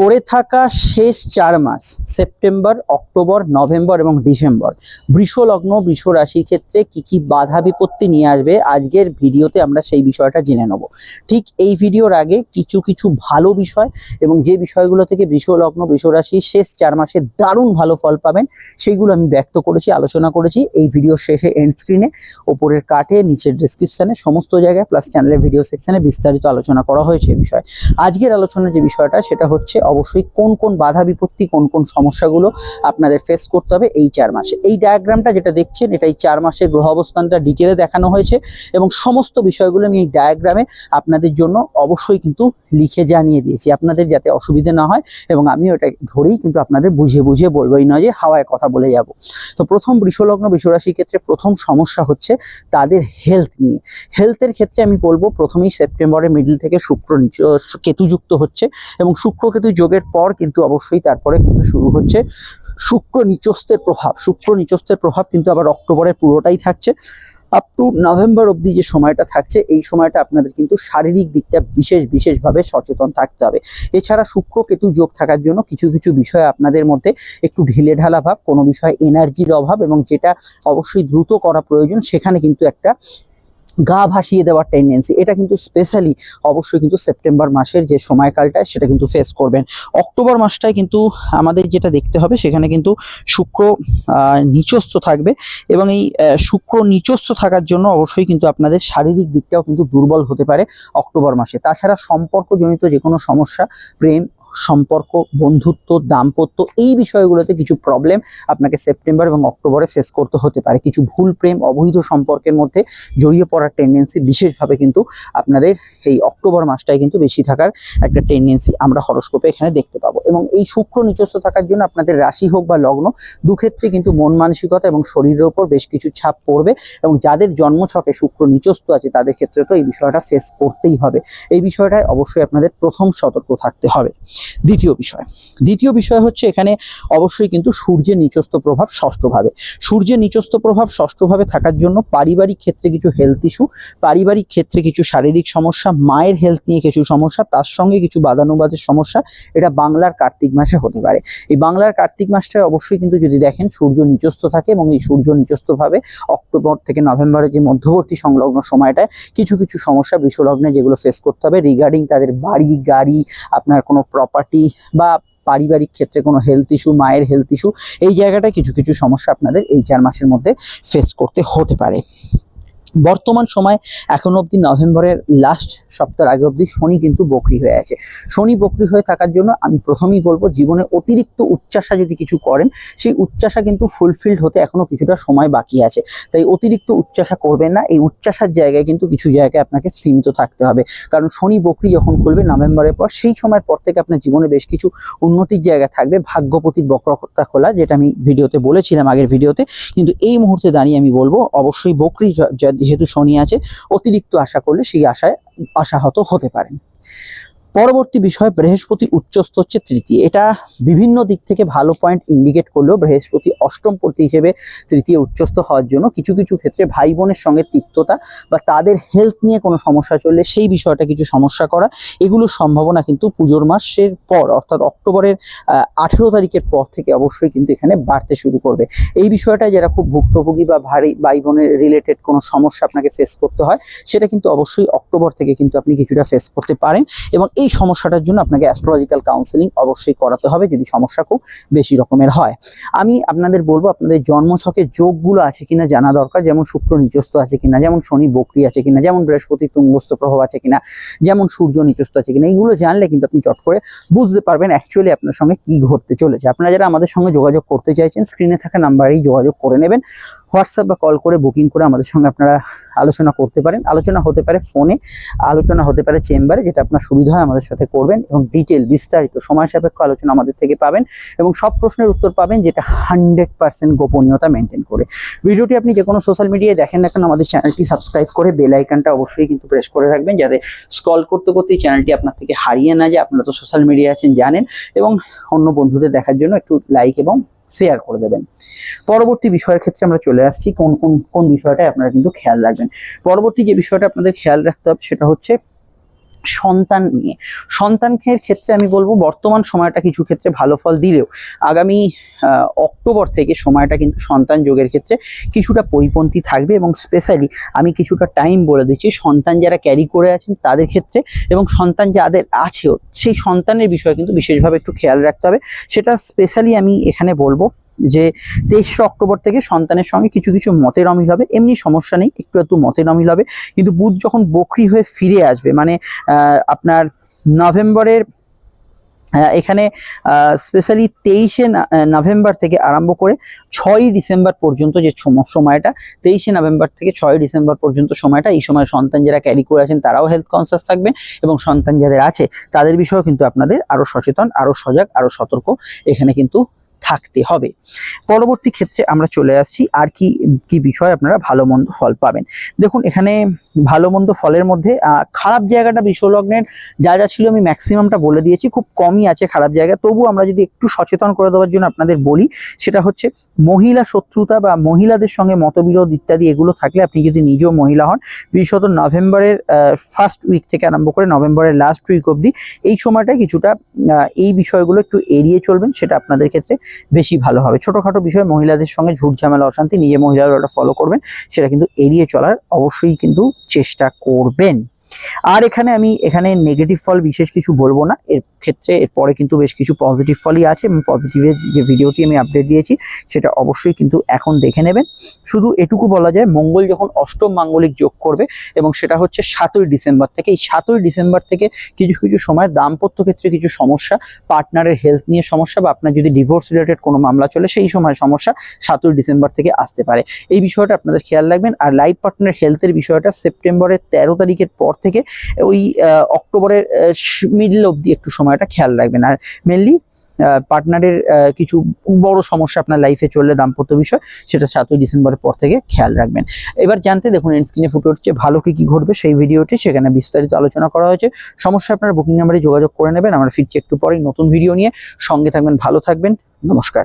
পড়ে থাকা শেষ চার মাস, সেপ্টেম্বর, অক্টোবর, নভেম্বর এবং ডিসেম্বর বৃষ লগ্ন বৃষ রাশির ক্ষেত্রে কি কি বাধা বিপত্তি নিয়ে আসবে আজকের ভিডিওতে আমরা সেই বিষয়টা জেনে নেব। ঠিক এই ভিডিওর আগে কিছু কিছু ভালো বিষয় এবং যে বিষয়গুলো থেকে বৃষ লগ্ন বৃষ শেষ চার মাসে দারুণ ভালো ফল পাবেন সেইগুলো আমি ব্যক্ত করেছি, আলোচনা করেছি। এই ভিডিওর শেষে এন্ড স্ক্রিনে ওপরের কাটে নিচের ডিসক্রিপশনে সমস্ত জায়গায় প্লাস চ্যানেলের ভিডিও সেকশনে বিস্তারিত আলোচনা করা হয়েছে বিষয়ে। আজকের আলোচনার যে বিষয়টা, সেটা হচ্ছে অবশ্যই কোন কোন বাধা বিপত্তি, কোন কোন সমস্যাগুলো আপনাদের ফেস করতে হবে এই চার মাসে। এই ডায়াগ্রামটা যেটা দেখছেন এটা এই চার মাসের গ্রহ অবস্থানটা ডিটেলে দেখানো হয়েছে এবং সমস্ত বিষয়গুলো আমি এই ডায়াগ্রামে আপনাদের জন্য অবশ্যই কিন্তু লিখে জানিয়ে দিয়েছি। আপনাদের যাতে অসুবিধে না হয় এবং আমি ওটা ধরেই কিন্তু আপনাদের বুঝিয়ে বুঝিয়ে বলব। এই নয় যে হাওয়ায় কথা বলে যাব। তো প্রথম বৃষলগ্ন বৃষরাশির ক্ষেত্রে প্রথম সমস্যা হচ্ছে তাদের হেলথ নিয়ে। হেলথের ক্ষেত্রে আমি বলব, প্রথমেই সেপ্টেম্বরের মিডিল থেকে শুক্র কেতুযুক্ত হচ্ছে এবং শুক্র, কেতু যোগের পর কিন্তু অবশ্যই তারপরে কিন্তু শুরু হচ্ছে শুক্র নিচস্থের প্রভাব। শুক্র নিচস্থের প্রভাব কিন্তু আবার অক্টোবরের পুরোটাই থাকছে। আপ টু নভেম্বর অবধি যে সময়টা থাকছে, এই সময়টা আপনাদের কিন্তু শারীরিক দিকটা বিশেষ বিশেষভাবে সচেতন থাকতে হবে। এছাড়া শুক্র কেতু যোগ থাকার জন্য কিছু কিছু বিষয় আপনাদের মধ্যে একটু ঢিলে ঢালা ভাব, কোনো বিষয়ে এনার্জির অভাব এবং যেটা অবশ্যই দ্রুত করা প্রয়োজন, সেখানে কিন্তু একটা গা ভাসিয়ে দেওয়ার টেন্ডেন্সি এটা কিন্তু স্পেশালি অবশ্যই কিন্তু সেপ্টেম্বর মাসের যে সময়কালটা, সেটা কিন্তু ফেস করবেন। অক্টোবর মাসটায় কিন্তু আমাদের যেটা দেখতে হবে, সেখানে কিন্তু শুক্র নিচস্থ থাকবে এবং এই শুক্র নিচস্থ থাকার জন্য অবশ্যই কিন্তু আপনাদের শারীরিক দিকটাও কিন্তু দুর্বল হতে পারে অক্টোবর মাসে। তাছাড়া সম্পর্কজনিত যে কোনো সমস্যা, প্রেম সম্পর্ক, বন্ধুত্ব, দাম্পত্য এই বিষয়গুলোতে কিছু প্রবলেম আপনাকে সেপ্টেম্বর এবং অক্টোবরে ফেস করতে হতে পারে। কিছু ভুল প্রেম, অবৈধ সম্পর্কের মধ্যে জড়িয়ে পড়ার টেন্ডেন্সি বিশেষভাবে কিন্তু আপনাদের এই অক্টোবর মাসটায় কিন্তু বেশি থাকার একটা টেন্ডেন্সি আমরা হরস্কোপে এখানে দেখতে পাবো। এবং এই শুক্র নিচস্থ থাকার জন্য আপনাদের রাশি হোক বা লগ্ন, দুক্ষেত্রে কিন্তু মন মানসিকতা এবং শরীরের ওপর বেশ কিছু ছাপ পড়বে এবং যাদের জন্মছকে শুক্র নিচস্থ আছে তাদের ক্ষেত্রে তো এই বিষয়টা ফেস করতেই হবে। এই বিষয়টায় অবশ্যই আপনাদের প্রথম সতর্ক থাকতে হবে। দ্বিতীয় বিষয়। দ্বিতীয় বিষয় হচ্ছে এখানে অবশ্যই কিন্তু সূর্যের নিচস্থ প্রভাব ষষ্ঠভাবে। সূর্যের নিচস্থ প্রভাব ষষ্ঠভাবে থাকার জন্য পারিবারিক ক্ষেত্রে কিছু হেলথ ইস্যু পারিবারিক ক্ষেত্রে কিছু শারীরিক সমস্যা, মায়ের হেলথ নিয়ে কিছু সমস্যা, তার সঙ্গে কিছু বাদানুবাদের সমস্যা, এটা বাংলার কার্তিক মাসে হতে পারে। এই বাংলার কার্তিক মাসটায় অবশ্যই কিন্তু যদি দেখেন সূর্য নিচস্থ থাকে এবং এই সূর্য নিচস্থভাবে অক্টোবর থেকে নভেম্বরের যে মধ্যবর্তী সংলগ্ন সময়টায় কিছু কিছু সমস্যা, বৃষলগ্নে যেগুলো ফেস করতে হবে রিগার্ডিং তাদের বাড়ি, গাড়ি, আপনার কোনো প্রপার্টি বা পারিবারিক ক্ষেত্রে কোনো হেলথ ইস্যু মায়ের হেলথ ইস্যু এই জায়গাটায় কিছু কিছু সমস্যা আপনাদের এই চার মাসের মধ্যে ফেস করতে হতে পারে। বর্তমান সময় এখন অবধি নভেম্বরের লাস্ট সপ্তাহ আগে অবধি শনি কিন্তু বকরি হয়ে আছে। শনি বকরি হয়ে থাকার জন্য আমি প্রথমেই বলব, জীবনে অতিরিক্ত উচ্চাসা যদি কিছু করেন, সেই উচ্চাসা কিন্তু ফুলফিলড হতে এখনও কিছুটা সময় বাকি আছে। তাই অতিরিক্ত উচ্চাসা করবেন না, এই উচ্চাসার জায়গায় কিন্তু কিছু জায়গায় আপনাকে সীমিত থাকতে হবে। কারণ শনি বকরি যখন খুলবে নভেম্বরের পর, সেই সময়ের পর থেকে আপনার জীবনে বেশ কিছু উন্নতির জায়গা থাকবে। ভাগ্যপতির বক্রতা খোলা, যেটা আমি ভিডিওতে বলেছিলাম আগের ভিডিওতে কিন্তু এই মুহূর্তে দাঁড়িয়ে আমি বলব, অবশ্যই বকরি যেহেতু শনি আছে অতিরিক্ত আশা করলে সেই আশায় আশাহত হতে পারেন। পরবর্তী বিষয় বৃহস্পতি উচ্চস্থ হচ্ছে তৃতীয়। এটা বিভিন্ন দিক থেকে ভালো পয়েন্ট ইন্ডিকেট করলেও বৃহস্পতি অষ্টম পতি হিসেবে তৃতীয় উচ্চস্থ হওয়ার জন্য কিছু কিছু ক্ষেত্রে ভাই বোনের সঙ্গে তিক্ততা বা তাদের হেলথ নিয়ে কোনো সমস্যা চললে সেই বিষয়টা কিছু সমস্যা করা এগুলোর সম্ভাবনা কিন্তু পুজোর মাসের পর, অর্থাৎ অক্টোবরের আঠেরো তারিখের পর থেকে অবশ্যই কিন্তু এখানে বাড়তে শুরু করবে। এই বিষয়টা যারা খুব ভুক্তভোগী বা ভারী, ভাই বোনের রিলেটেড কোনো সমস্যা আপনাকে ফেস করতে হয়, সেটা কিন্তু অবশ্যই অক্টোবর থেকে কিন্তু আপনি কিছুটা ফেস করতে পারেন এবং এই সমস্যাটার জন্য আপনাকে অ্যাস্ট্রোলজিক্যাল কাউন্সেলিং অবশ্যই করাতে হবে যদি সমস্যা খুব বেশি রকমের হয়। আমি আপনাদের বলব, আপনাদের জন্মছকে যোগগুলো আছে কিনা জানা দরকার। যেমন শুক্র নিচস্থ আছে কিনা, যেমন শনি বকরি আছে কিনা, যেমন বৃহস্পতি তুঙ্গস্থ প্রভাব আছে কিনা, যেমন সূর্য নিচস্থ আছে কিনা, এইগুলো জানলে কিন্তু আপনি চট করে বুঝতে পারবেন অ্যাকচুয়ালি আপনার সঙ্গে কি ঘটতে চলেছে। আপনারা যারা আমাদের সঙ্গে যোগাযোগ করতে চাইছেন স্ক্রিনে থাকা নাম্বারেই যোগাযোগ করে নেবেন। হোয়াটসঅ্যাপ বা কল করে বুকিং করে আমাদের সঙ্গে আপনারা আলোচনা করতে পারেন। আলোচনা হতে পারে ফোনে আলোচনা হতে পারে চেম্বারে যেটা আপনার সুবিধা হয়। আমাদের সাথে করবেন এবং ডিটেল বিস্তারিত, সময় সাপেক্ষ আলোচনা আমাদের থেকে পাবেন এবং সব প্রশ্নের উত্তর পাবেন যেটা হান্ড্রেড পার্সেন্ট গোপনীয়তা মেনটেন করে। ভিডিওটি আপনি যে কোনো সোশ্যাল মিডিয়ায় দেখেন না কেন, আমাদের চ্যানেলটি সাবস্ক্রাইব করে বেল আইকনটা অবশ্যই কিন্তু প্রেস করে রাখবেন যাতে স্ক্রল করতে করতেই চ্যানেলটি আপনার থেকে হারিয়ে না যায়। আপনারা তো সোশ্যাল মিডিয়া আছেন, জানেন এবং অন্য বন্ধুদের দেখার জন্য একটু লাইক এবং শেয়ার করে দেবেন। পরবর্তী বিষয়ের ক্ষেত্রে আমরা চলে আসছি, কোন কোন কোন বিষয়টায় আপনারা কিন্তু খেয়াল রাখবেন। পরবর্তী যে বিষয়টা আপনাদের খেয়াল রাখতে হবে সেটা হচ্ছে সন্তান নিয়ে। সন্তানের ক্ষেত্রে আমি বলব, বর্তমান সময়টা কিছু ক্ষেত্রে ভালো ফল দিলেও আগামী অক্টোবর থেকে সময়টা কিন্তু সন্তান যোগের ক্ষেত্রে কিছুটা পরিপন্থী থাকবে এবং স্পেশালি আমি কিছুটা টাইম বলে দিচ্ছি, সন্তান যারা ক্যারি করে আছেন তাদের ক্ষেত্রে এবং সন্তান যাদের আছেও, সেই সন্তানের বিষয়ে কিন্তু বিশেষভাবে একটু খেয়াল রাখতে হবে। সেটা স্পেশালি আমি এখানে বলব যে তেইশে অক্টোবর থেকে সন্তানের সঙ্গে কিছু কিছু মতের অমিল হবে। এমনি সমস্যা নেই, একটু একটু মতের অমিল হবে। কিন্তু বুধ যখন বকরি হয়ে ফিরে আসবে মানে আপনার নভেম্বরের এখানে স্পেশালি তেইশে নভেম্বর থেকে আরম্ভ করে ছয়ই ডিসেম্বর পর্যন্ত যে সম- সময়টা, তেইশে নভেম্বর থেকে ছয়ই ডিসেম্বর পর্যন্ত সময়টা, এই সময় সন্তান যারা ক্যারি করে আছেন তারাও হেলথ কনসিয়াস থাকবেন এবং সন্তান যাদের আছে, তাদের বিষয়েও কিন্তু আপনাদের আরও সচেতন আরও সজাগ আরও সতর্ক এখানে কিন্তু থাকতে হবে। পরবর্তী ক্ষেত্রে আমরা চলে আসছি আর কি কি বিষয় আপনারা ভালো মন্দ ফল পাবেন। দেখুন, এখানে ভালো মন্দ ফলের মধ্যে খারাপ জায়গাটা বিশ্বলগ্নের যা যা ছিল আমি ম্যাক্সিমামটা বলে দিয়েছি, খুব কমই আছে খারাপ জায়গা। তবু আমরা যদি একটু সচেতন করে দেওয়ার জন্য আপনাদের বলি, সেটা হচ্ছে মহিলা শত্রুতা বা মহিলাদের সঙ্গে মতবিরোধ ইত্যাদি এগুলো থাকলে আপনি যদি নিজেও মহিলা হন, বিশেষত নভেম্বরের ফার্স্ট উইক থেকে আরম্ভ করে নভেম্বরের লাস্ট উইক অবধি, এই সময়টা কিছুটা এই বিষয়গুলো একটু এড়িয়ে চলবেন, সেটা আপনাদের ক্ষেত্রে বেশি ভালো হবে। ছোটোখাটো বিষয়ে, মহিলাদের সঙ্গে ঝুট ঝামেলা, অশান্তি, নিজে মহিলারা ফলো করবেন, সেটা কিন্তু এড়িয়ে চলার অবশ্যই কিন্তু চেষ্টা করবেন। আর এখানে আমি, এখানে নেগেটিভ ফল বিশেষ কিছু বলব না। এর ক্ষেত্রে এরপরে কিন্তু বেশ কিছু পজিটিভ ফলই আছে এবং পজিটিভের যে ভিডিওটি আমি আপডেট দিয়েছি, সেটা অবশ্যই কিন্তু এখন দেখে নেবেন। শুধু এটুকু বলা যায়, মঙ্গল যখন অষ্টম মাঙ্গলিক যোগ করবে এবং সেটা হচ্ছে সাতই ডিসেম্বর থেকে, এই সাতই ডিসেম্বর থেকে কিছু কিছু সময় দাম্পত্য ক্ষেত্রে কিছু সমস্যা পার্টনারের হেলথ নিয়ে সমস্যা বা আপনার যদি ডিভোর্স রিলেটেড কোনো মামলা চলে, সেই সময় সমস্যা সাতই ডিসেম্বর থেকে আসতে পারে। এই বিষয়টা আপনাদের খেয়াল রাখবেন। আর লাইফ পার্টনার হেলথের বিষয়টা, সেপ্টেম্বরের তেরো তারিখের পর থেকে ওই অক্টোবরের মিডল অব্দি একটু সময়টা খেয়াল রাখবেন। আর মেনলি পার্টনারের কিছু বড় সমস্যা আপনার লাইফে চললে, দাম্পত্য বিষয়, সেটা সাতই ডিসেম্বরের পর থেকে খেয়াল রাখবেন। এবার জানতে দেখুন স্ক্রিনে ফুটে উঠছে ভালো কি কি ঘটবে সেই ভিডিওটি সেখানে বিস্তারিত আলোচনা করা হয়েছে। সমস্যা আপনার বুকিং নাম্বারে যোগাযোগ করে নেবেন। আমরা ফিরছি একটু পরেই নতুন ভিডিও নিয়ে। সঙ্গে থাকবেন, ভালো থাকবেন। নমস্কার।